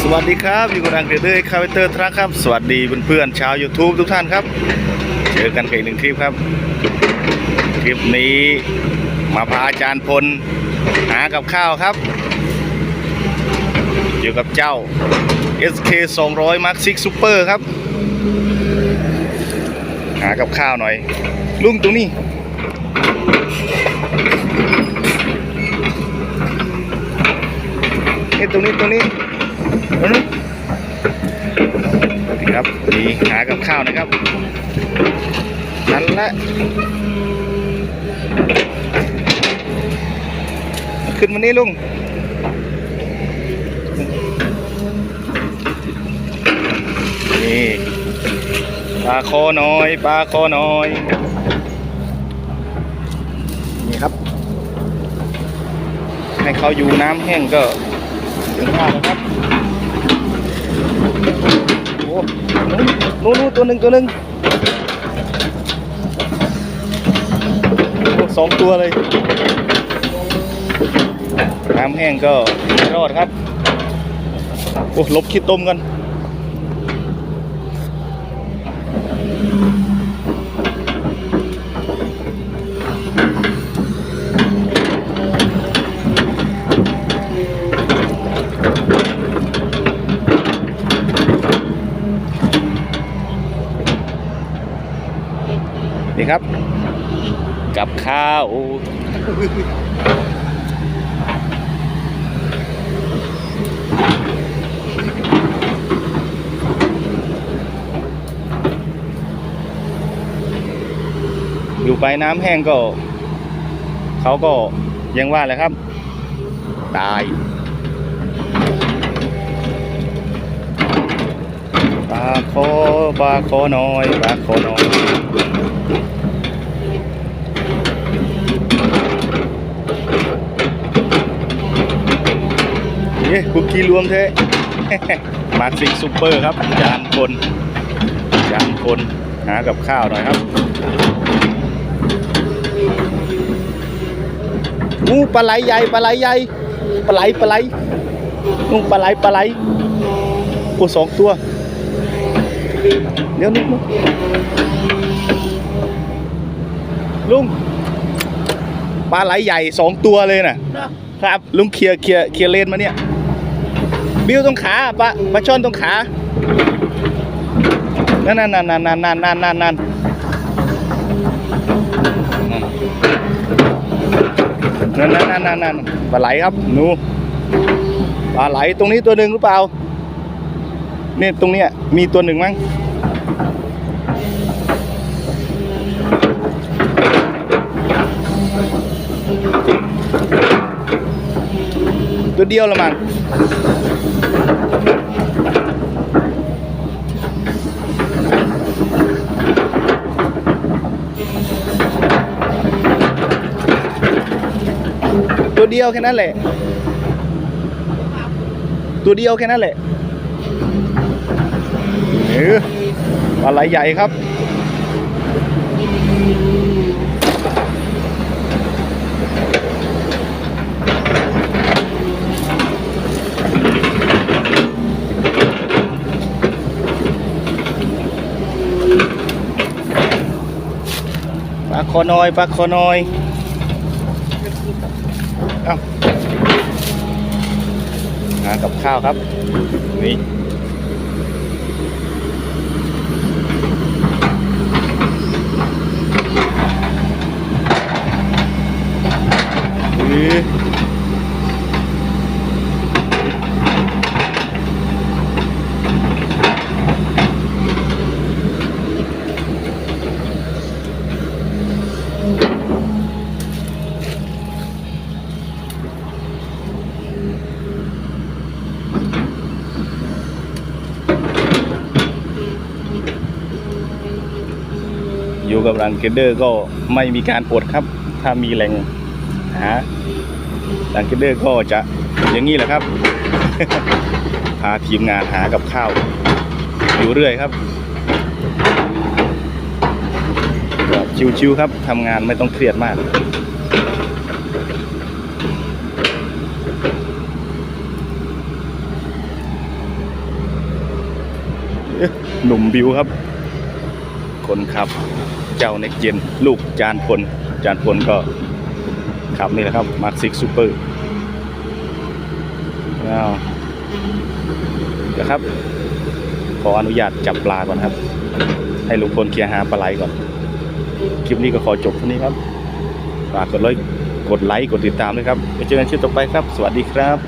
สวัสดีครับอยู่กับทางเดอร์คาเวเตอร์ทรัคครับ สวัสดีเพื่อนๆชาว YouTube ทุกท่านครับ เจอกันอีกหนึ่งคลิปครับ คลิปนี้มาพาอาจารย์พลหากับข้าวครับ อยู่กับเจ้า SK 200 Mark 6 Super ครับ หากับข้าวหน่อย ลุงตรงนี้นี่ตรงนี้ตรงนี้ตรงนี้ นี่ครับมีหากับข้าวนะครับนั่นแหละ ขึ้นมานี่ลุงนี่ปลาคอน้อยปลาคอน้อยนี่ครับ ให้เขาอยู่น้ำแห้งก็ถึงว่าแล้วครับ โอ้นู้นนู้นตัวหนึ่งตัวหนึ่งโอ้สองตัวเลย น้ำแห้งก็ไม่รอดครับ โอ้ลบขี้ต้มกัน นี่ครับ กับข้าวอยู่ไปน้ำแห้งก็ เขาก็ยังว่าแหละครับ ตาย ปลาโคปลาโคน้อยปลาโคน้อย เย้คุกกี้รวมเทมาร์คซิกซูเปอร์ครับจานคนจานคนหากับข้าวหน่อยครับอู้ปลาไหลใหญ่ปลาไหลใหญ่ปลาไหลปลาไหลนู่ปลาไหลปลาไหลโอ้สองตัวเดี๋ยวนิดนึงลุงปลาไหลใหญ่สองตัวเลยน่ะ ครับลุงเคลียร์เคลียร์เคลียร์เลนมาเนี่ย บิวตรงขาปะปลาช่อนตรงขา นั่นนั่นนั่นนั่นนั่นนั่นนั่นนั่นนั่นนั่นนั่นนั่นปลาไหลครับนูปลาไหลตรงนี้ตัวหนึ่งหรือเปล่าเนี่ยตรงเนี้ยมีตัวหนึ่งมั้งตัวเดียวละมั้ง เดียวแค่นั้นแหละ ตัวเดียวแค่นั้นแหละเออปลาไหลใหญ่ครับปลาคอน้อยปลาคอน้อยเอ้าหา กับข้าวครับ นี่อื้อ อยู่กับรังเกเดอร์ก็ไม่มีการอดครับ ถ้ามีแหล่งหารังเกเดอร์ก็จะอย่างนี้แหละครับ พาทีมงานหากับข้าว อยู่เรื่อยครับชิวๆครับทำงานไม่ต้องเครียดมากหนุ่มบิวครับ คนขับ เจ้าเน็กเจนลูกจานพลจานพลก็ขับนี่แหละครับมาร์คซิกซูเปอร์อ้าวเดี๋ยวครับ ขออนุญาตจับปลาก่อนครับ ให้ลุงพลเคลียร์หาปลาไหลก่อน คลิปนี้ก็ขอจบเท่านี้ครับฝากกดไลค์กดไลค์กดติดตามด้วยครับไปเจอกันคลิปต่อไปครับ สวัสดีครับ